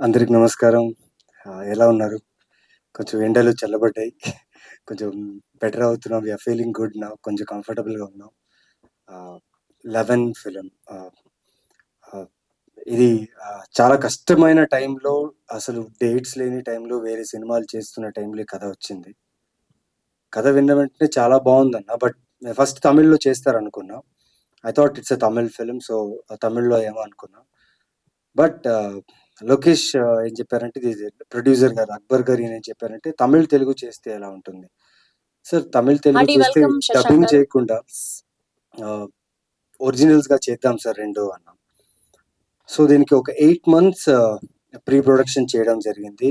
అందరికి నమస్కారం. ఎలా ఉన్నారు? కొంచెం ఎండలు చల్లబడ్డాయి. కొంచెం బెటర్ అవుతున్నాం. వీఆర్ ఫీలింగ్ గుడ్ నా కొంచెం కంఫర్టబుల్గా ఉన్నాం. Eleven film. ఇది చాలా కష్టమైన టైంలో అసలు డేట్స్ లేని టైంలో వేరే సినిమాలు చేస్తున్న టైంలో కథ వచ్చింది. కథ విన్న వెంటనే చాలా బాగుందన్న. బట్ ఫస్ట్ తమిళ్ళో చేస్తారు అనుకున్నా. I thought it's a Tamil film so తమిళ్ళో ఏమో అనుకున్నా. బట్ లోకేష్ ఏం చెప్పారంటే ఇది ప్రొడ్యూసర్ గారు అక్బర్ గారు ఏం చెప్పారంటే తమిళ్ తెలుగు చేస్తే ఎలా ఉంటుంది? సార్ తమిళ్ తెలుగు చేస్తే డబ్బింగ్. చేయకుండా ఒరిజినల్స్గా చేద్దాం సార్ రెండు అన్నాం. సో దీనికి ఒక ఎయిట్ మంత్స్ ప్రీ ప్రొడక్షన్ చేయడం జరిగింది.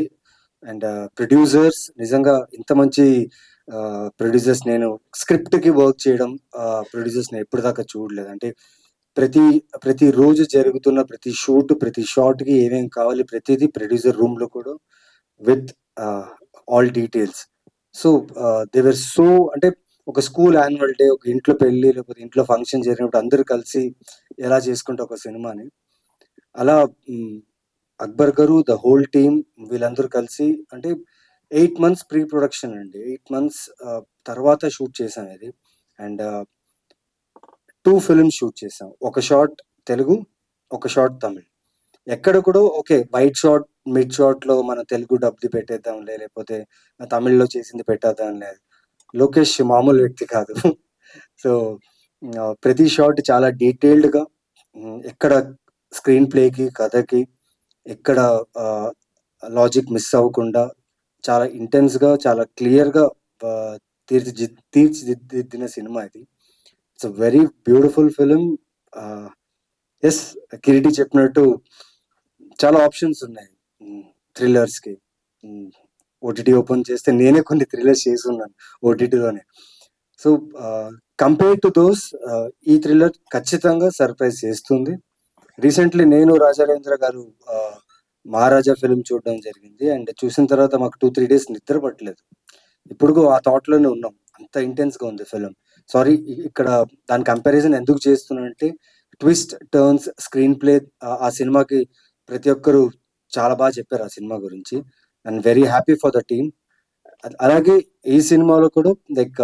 అండ్ ప్రొడ్యూసర్స్ నిజంగా ఇంత మంచి ప్రొడ్యూసర్స్ నేను స్క్రిప్ట్కి వర్క్ చేయడం ప్రొడ్యూసర్స్ నేను ఎప్పుడు దాకా చూడలేదు. అంటే ప్రతి ప్రతి రోజు జరుగుతున్న ప్రతి షూట్ ప్రతి షాట్కి ఏమేం కావాలి ప్రతిదీ ప్రొడ్యూసర్ రూమ్లో కూడా విత్ ఆల్ డీటెయిల్స్ సో దేవర్ సో అంటే ఒక స్కూల్ యాన్యువల్ డే ఒక ఇంట్లో పెళ్ళి లేకపోతే ఇంట్లో ఫంక్షన్ జరిగినప్పుడు అందరూ కలిసి ఎలా చేసుకుంటే ఒక సినిమాని. అలా Akbar garu the whole team వీళ్ళందరూ కలిసి అంటే ఎయిట్ మంత్స్ ప్రీ ప్రొడక్షన్ అండి ఎయిట్ మంత్స్ తర్వాత షూట్ చేసాం ఇది. అండ్ టూ ఫిల్మ్స్ షూట్ చేసాం ఒక షార్ట్ తెలుగు ఒక షార్ట్ తమిళ్. ఎక్కడ కూడా ఓకే వైట్ షార్ట్ మిడ్ షార్ట్లో మన తెలుగు డబ్ది పెట్టేద్దాంలే లేకపోతే తమిళ్ళో చేసింది పెట్టేద్దాం లేదు లోకేష్ మామూలు వ్యక్తి కాదు. సో ప్రతి షాట్ చాలా డీటెయిల్డ్గా ఎక్కడ స్క్రీన్ ప్లేకి కథకి ఎక్కడ లాజిక్ మిస్ అవ్వకుండా చాలా ఇంటెన్స్గా చాలా క్లియర్గా తీర్చి తీర్చిదిద్దిన సినిమా ఇది. It's very beautiful film. As Kireeti చెప్పినట్టు చాలా ఆప్షన్స్ ఉన్నాయి. థ్రిల్లర్స్కి. ఓటీటీ ఓపెన్ చేస్తే నేనే కొన్ని థ్రిల్లర్స్ చేసి ఉన్నాను ఓటీటీలోనే సో కంపేర్ టు దోస్ ఈ థ్రిల్లర్ ఖచ్చితంగా సర్ప్రైజ్ చేస్తుంది. రీసెంట్లీ నేను రాజారేంద్ర గారు మహారాజా ఫిలిం చూడడం జరిగింది. అండ్ చూసిన తర్వాత మాకు టూ త్రీ డేస్ నిద్ర పట్టలేదు. ఇప్పుడు ఆ థాట్లోనే ఉన్నాం. అంత ఇంటెన్స్గా ఉంది ఫిలిం సారీ ఇక్కడ దాని కంపారిజన్ ఎందుకు చేస్తున్నానంటే ట్విస్ట్ టర్న్స్ స్క్రీన్ ప్లే ఆ సినిమాకి ప్రతి ఒక్కరు చాలా బాగా చెప్పారు ఆ సినిమా గురించి. And very happy for the team అలాగే ఈ సినిమాలో కూడా like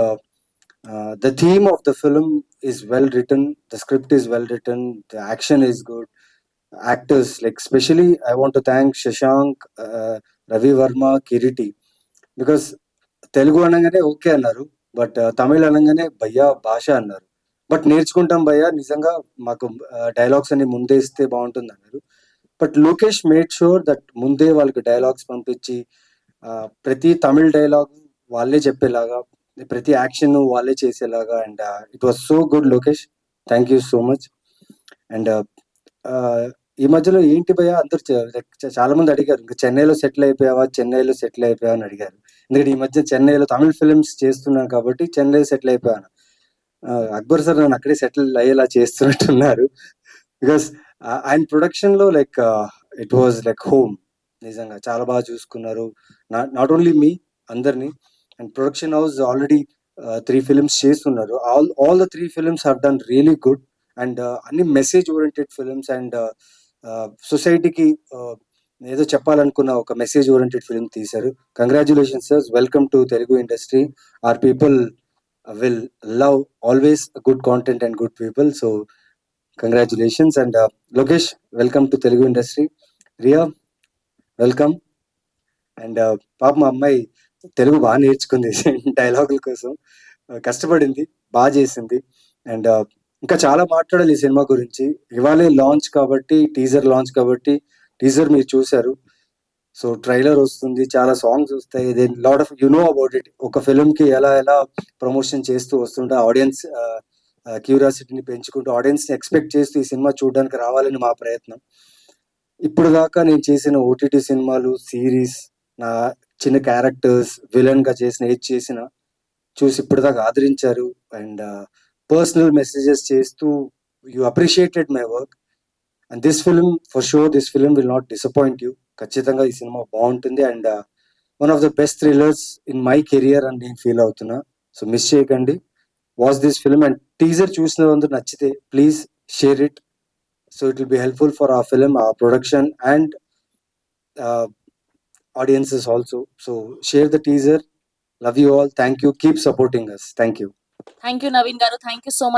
the theme of the film is well written the script is well written the action is good actors like specially I want to thank Shashank Ravi Varma Kireeti because Telugu అనగానే okay అన్నారు. But Tamil అనగానే భయ్యా భాష అన్నారు. But నేర్చుకుంటాం భయ్యా నిజంగా మాకు డైలాగ్స్ అన్ని ముందే ఇస్తే బాగుంటుంది అన్నారు but Lokesh made sure that ముందే వాళ్ళకి డైలాగ్స్ పంపించి ప్రతి తమిళ్ డైలాగ్ వాళ్ళే చెప్పేలాగా ప్రతి యాక్షన్ వాళ్ళే చేసేలాగా and it was so good Lokesh. Thank you so much and ఈ మధ్యలో ఏంటి భయ అందరు చాలా మంది అడిగారు ఇంకా చెన్నైలో సెటిల్ అయిపోయావా? చెన్నైలో సెటిల్ అయిపోయావా? అని అడిగారు. ఎందుకంటే ఈ మధ్య చెన్నైలో తమిళ ఫిల్మ్స్ చేస్తున్నాను కాబట్టి చెన్నై సెటిల్ అయిపోయాను. అక్బర్ సార్ నన్ను అక్కడే సెటిల్ అయ్యేలా చేస్తున్నట్టున్నారు. బికాస్ ఆయన ప్రొడక్షన్లో like it was like home. నిజంగా చాలా బాగా చూసుకున్నారు. నాట్ ఓన్లీ మీ అందరినీ. And production house already three films చేస్తున్నారు. All all the three films have done really good. And అన్ని మెసేజ్ ఓరియంటెడ్ ఫిల్మ్స్ అండ్ సొసైటీకి ఏదో చెప్పాలనుకున్న ఒక మెసేజ్ ఓరియంటెడ్ ఫిల్మ్ తీశారు. Congratulation sir welcome to Telugu industry our people will love always good content and good people so congratulations and Lokesh welcome to Telugu industry Riya welcome and పాప మా అమ్మాయి తెలుగు బాగా నేర్చుకుంది డైలాగుల కోసం. Uh, కష్టపడింది బాగా చేసింది. అండ్ ఇంకా చాలా మాట్లాడాలి ఈ సినిమా గురించి. ఇవాళే లాంచ్ కాబట్టి టీజర్ లాంచ్ కాబట్టి టీజర్ మీరు చూశారు. సో ట్రైలర్ వస్తుంది చాలా సాంగ్స్ వస్తాయి. Then lot of you know about it ఒక ఫిల్మ్కి ఎలా ఎలా ప్రమోషన్ చేస్తూ వస్తుంటే ఆడియన్స్ క్యూరియాసిటీని పెంచుకుంటూ ఆడియన్స్ని ఎక్స్పెక్ట్ చేస్తూ ఈ సినిమా చూడడానికి రావాలని మా ప్రయత్నం. ఇప్పుడు దాకా నేను చేసిన ఓటీటీ సినిమాలు సిరీస్ నా చిన్న క్యారెక్టర్స్ విలన్గా చేసిన ఏది చేసిన చూసి ఇప్పుడు దాకా ఆదరించారు. అండ్ పర్సనల్ మెసేజెస్ చేస్తూ you appreciated my work and this film for sure this film will not disappoint you ఖచ్చితంగా ఈ సినిమా బాగుంటుంది and one of the best thrillers in my career అని నేను ఫీల్ అవుతున్నా. సో మిస్ చేయకండి. Watch this film and teaser చూసిన నచ్చితే please share it so it will be helpful for ఆ ఫిల్మ్ ఆ production and audiences also so share the teaser love you all thank you keep supporting us thank you thank you Naveen గారు thank you so much